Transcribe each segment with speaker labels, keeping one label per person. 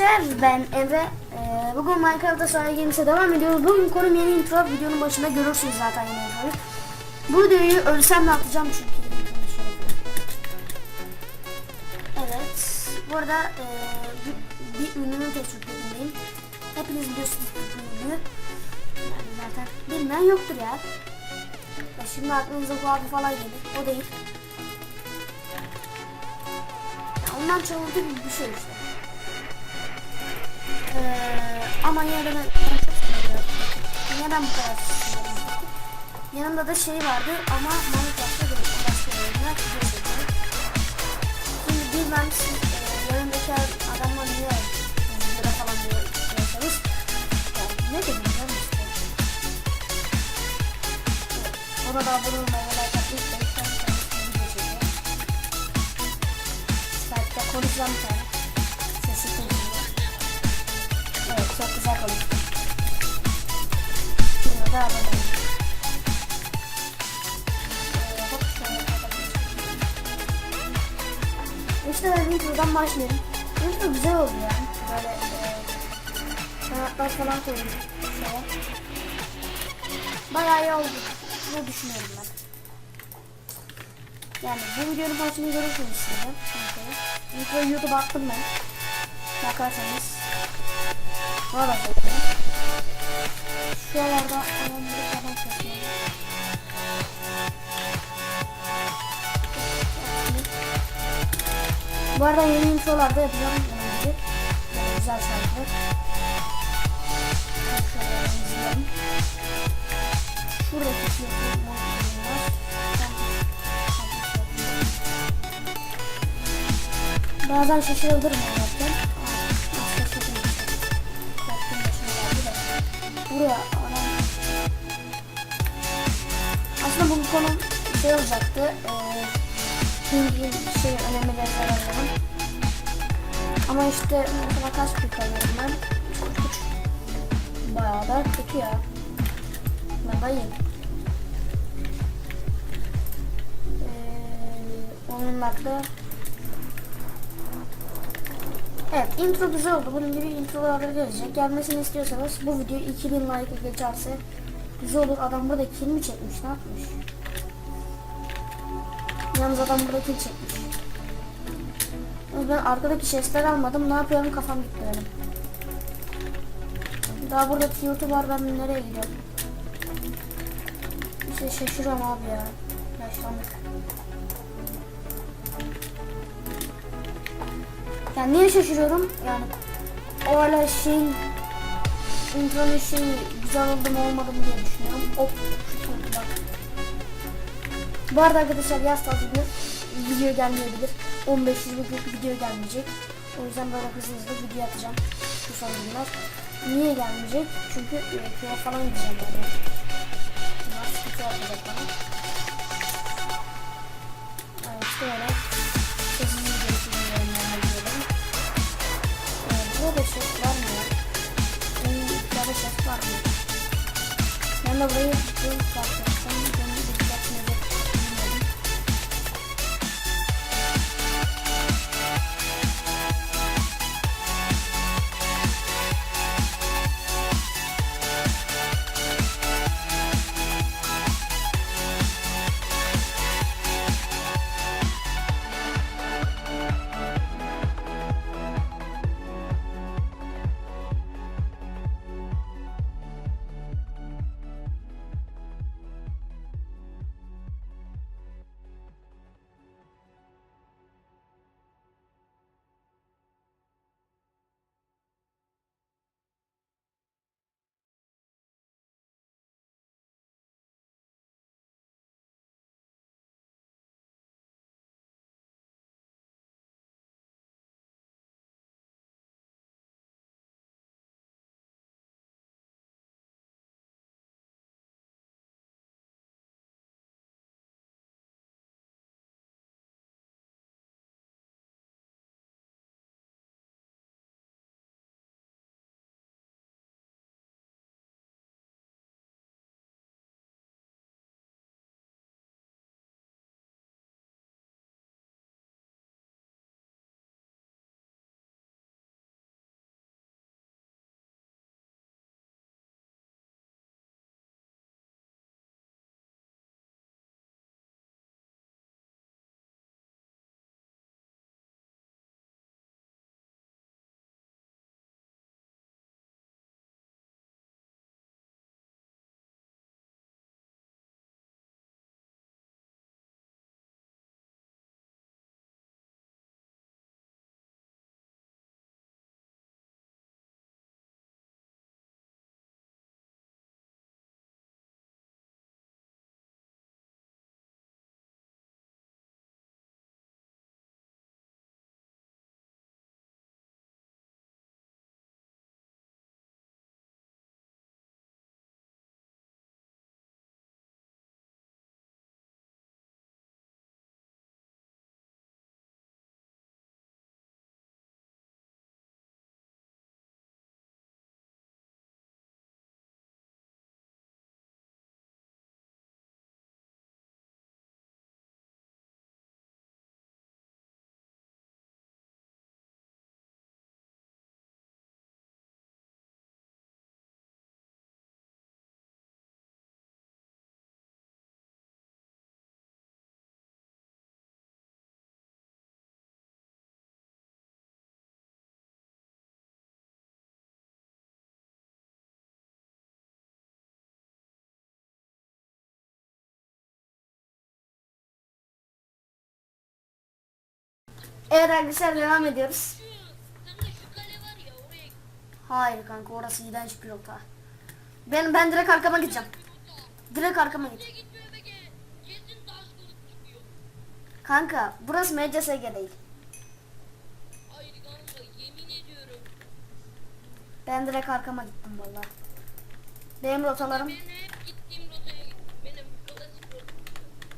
Speaker 1: arkadaşlar ben Emre. Ee, bugün Minecraft'ta sahaya gelmişe devam ediyoruz. Bugün konum yeni intro. Videonun başında görürsünüz zaten yeni introyu. Bu videoyu ölsem de atacağım çünkü. Evet. Bu arada e, bir, bir ünlünün tecrübeliyim. Hepiniz biliyorsunuz bu ünlüyü. Yani zaten bilmeyen yoktur ya. ya şimdi aklınıza bu abi falan gelir. O değil. Ya ondan çalıldı gibi bir şey işte. Ee, ama yine de ben bu kadar seviyorum? Yanımda da şey vardı ama Minecraft'ta değil. Başka bir oyunlar video çekiyorum. Şimdi bilmem siz e, yanımdaki adamla niye videoda falan diyor istiyorsanız. Yani ne dedim ben işte. Ona da olmayı İşte ben introdan başlayayım. Intro güzel oldu yani. Böyle e, kanatlar falan koydum. Bayağı iyi oldu. Ne düşünüyorum ben. Yani bu videonun başını görürsünüz. Introyu. Introyu YouTube'a attım ben. Bakarsanız. Buna da koyayım. Şuralarda alanları falan Bu arada yeni introlarda yapacağım önce. Yani güzel şarkılar. Şöyle izleyelim. Şuradaki var. Bazen şaşırabilirim de. Buraya anam. Aslında bu konu şey olacaktı. Eee Pingin şey önemli zararlarım. Ama işte mesela kaç pik alıyorum ben? 43. Bayağı da kötü ya. Ben bayım. Ee, onunla da Evet intro güzel oldu. Bunun gibi introlar gelecek. Gelmesini istiyorsanız bu video 2000 like geçerse güzel olur. Adam burada kill mi çekmiş ne yapmış? Yalnız adam burada kill çekmiş. Ben arkadaki sesler almadım. Ne yapıyorum kafam gitti benim. Daha burada tiyatro var ben nereye gidiyorum? İşte şaşırıyorum abi ya. Yaşlandık. Yani niye şaşırıyorum? Yani o hala şeyin intronun şeyi güzel oldu mu olmadı mı diye düşünüyorum. Hop şu bak. Bu arada arkadaşlar yaz tatilinde video gelmeyebilir. 15-20 gün video gelmeyecek. O yüzden böyle hızlı hızlı video atacağım şu son günler. Niye gelmeyecek? Çünkü e, köye falan gideceğim yani. Sıkıntı yapacak bana. Burada ses var mı? Benim yukarıda ses var mı? Ben de burayı zaten. Evet arkadaşlar devam ediyoruz. Hayır kanka orası iğrenç bir rota. Ben ben direkt arkama gideceğim. Direkt arkama git. Kanka burası MCSG değil. Ben direkt arkama gittim valla. Benim rotalarım.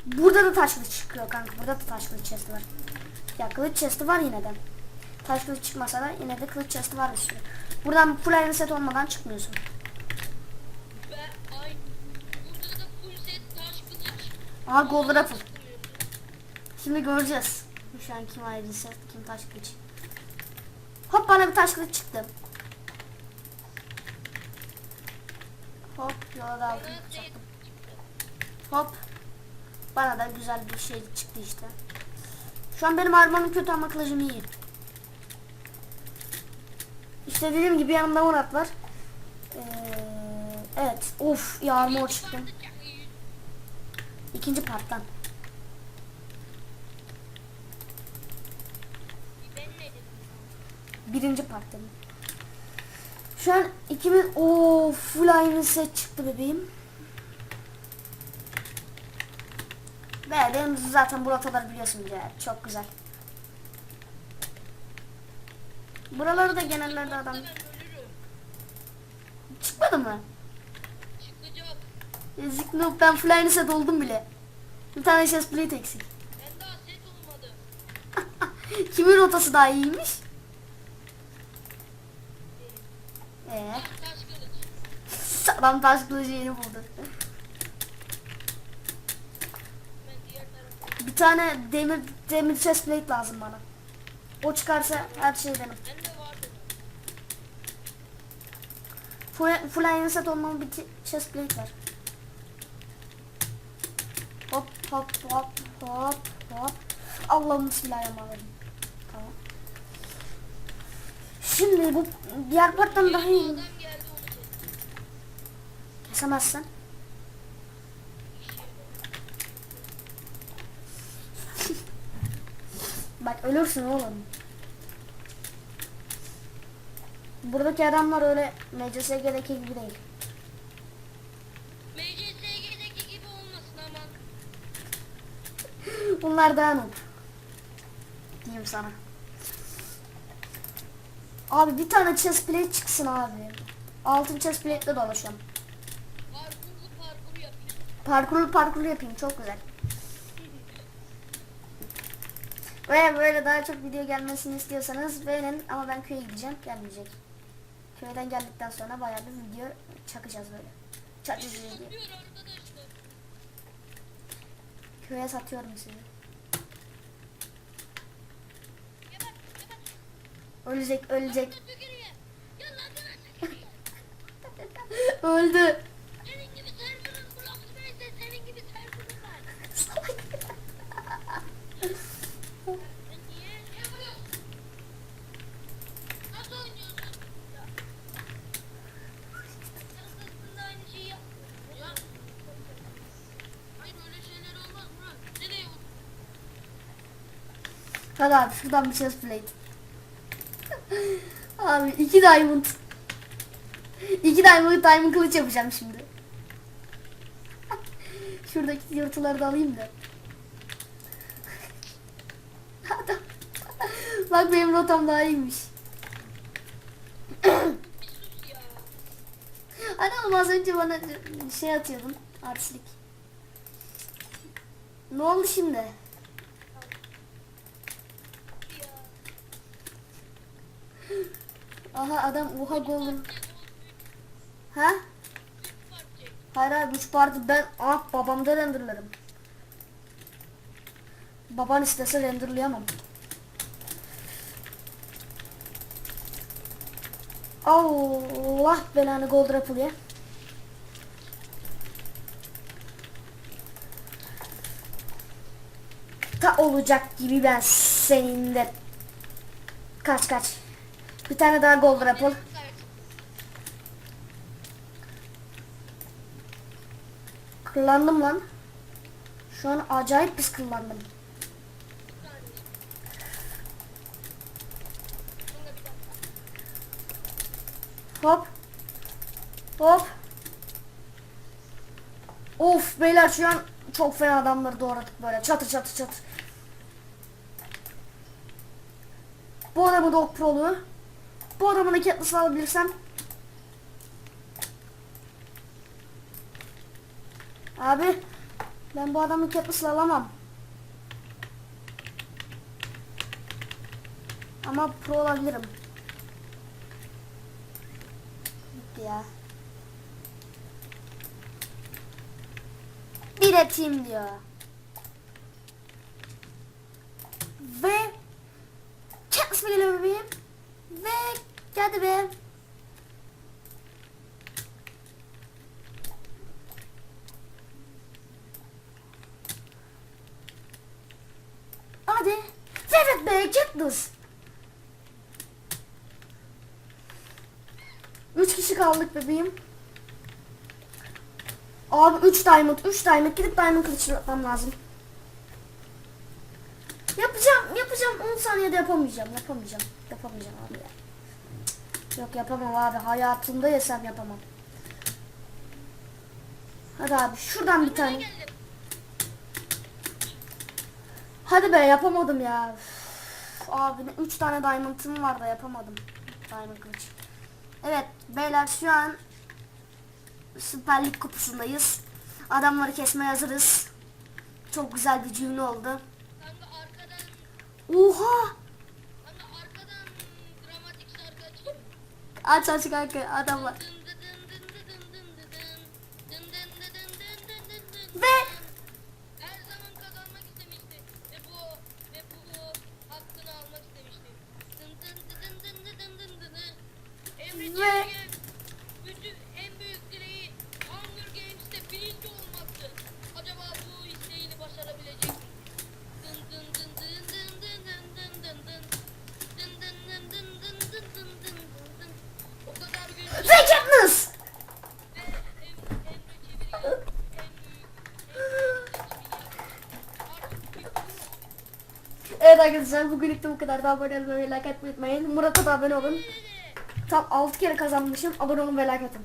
Speaker 1: Burada da taş kılıç çıkıyor kanka. Burada da taş kılıç chesti var. Ya kılıç chesti var yine de. Taş kılıç çıkmasa da yine de kılıç chesti var sürü. Buradan full iron set olmadan çıkmıyorsun. Aha gold apple. Şimdi göreceğiz. Şu an kim iron set kim taş kılıç. Hop bana bir taş kılıç çıktı. Hop yola da
Speaker 2: çıktı.
Speaker 1: Hop. Bana da güzel bir şey çıktı işte. Şu an benim armağanım kötü ama kılıcım iyi. İşte dediğim gibi yanımda Murat var. Ee, evet. Of ya armor çıktı.
Speaker 2: Vardı ya, iyi.
Speaker 1: İkinci parttan. Birinci part dedim. Şu an 2000 o full aynı set çıktı bebeğim. Ve benim zaten bu rotaları biliyorsunuz ya. Çok güzel. Buraları da genellerde adam çıkmadı mı?
Speaker 2: Çıkacak.
Speaker 1: Ezik noob ben aynı set oldum bile. Bir tane chest plate eksik.
Speaker 2: Ben daha set olmadı.
Speaker 1: Kimin rotası daha iyiymiş? Ee, adam taş kılıcı yeni buldu.
Speaker 2: Ben diğer tarafa.
Speaker 1: Bir tane demir demir chest plate lazım bana. O çıkarsa her şey benim. Full, full aynı set olmalı bir chest plate var. Hop hop hop hop hop. Allah'ım bismillahirrahmanirrahim. Tamam. Şimdi bu diğer parttan daha iyi.
Speaker 2: adam
Speaker 1: Bak ölürsün oğlum. Buradaki adamlar öyle MCSG'deki gibi değil.
Speaker 2: MCSG'deki gibi olmasın ama.
Speaker 1: Bunlar daha noob. Diyeyim sana. Abi bir tane chest plate çıksın abi. Altın chest plate'le dolaşıyorum.
Speaker 2: Parkurlu parkur yapayım.
Speaker 1: Parkurlu parkurlu yapayım çok güzel. Ve böyle daha çok video gelmesini istiyorsanız beğenin ama ben köye gideceğim gelmeyecek. Köyden geldikten sonra bayağı bir video çakacağız böyle. Çakacağız diye. Köye satıyorum sizi. Ölecek ölecek. Öldü.
Speaker 2: Senin gibi server'ın blok space'de senin gibi server'ın var. Sen niye? Niye vuruyorsun? Nasıl oynuyorsun? Ya. Sen aslında aynı şeyi yapmıyorsun ya. Hayır öyle şeyler olmaz Murat. Nereye vurdun?
Speaker 1: Hadi abi şuradan bir chest plate. abi iki diamond. İki diamond diamond kılıç yapacağım şimdi. Şuradaki yırtıları da alayım da. Bak benim rotam daha iyiymiş. Hani oğlum az önce bana şey atıyordun. Artistlik. Ne oldu şimdi? Aha adam oha.
Speaker 2: Parça,
Speaker 1: Ha? Hayır hayır 3 parti ben ah babamda renderlarım. Baban istese renderlayamam. Allah belanı gold apple ya. Ta olacak gibi ben senin de. Kaç kaç. Bir tane daha golden apple. Kırlandım lan. Şu an acayip pis kırlandım. Hop. Hop. Of beyler şu an çok fena adamları doğradık böyle çatır çatır çatır. Bu adamı dog prolu. Bu adamın da Katniss'ını alabilirsem. Abi ben bu adamın Katniss'ını alamam. Ama Pro olabilirim. Gitti ya. Bir team diyor. Ve Katniss mi geliyor bebeğim? Ve geldi be. Hadi. Evet be Katniss. Üç kişi kaldık bebeğim. Abi 3 diamond, 3 diamond gidip diamond kılıç yapmam lazım. Yapacağım, yapacağım. 10 saniyede yapamayacağım, yapamayacağım. Yapamayacağım abi. Yok yapamam abi. Hayatımda yesem yapamam. Hadi abi şuradan bir tane. Hadi be yapamadım ya. Üf, abi 3 tane diamond'ım var da yapamadım. Diamond kılıç. Evet beyler şu an Süper Lig kupasındayız. Adamları kesmeye hazırız. Çok güzel bir cümle oldu. Oha! Aç aç kanka adamlar. Ve
Speaker 2: ve
Speaker 1: arkadaşlar bugünlük de bu kadar. Daha abone olmayı, like atmayı unutmayın. Murat'a da abone olun. Tam 6 kere kazanmışım. Abone olun ve like atın.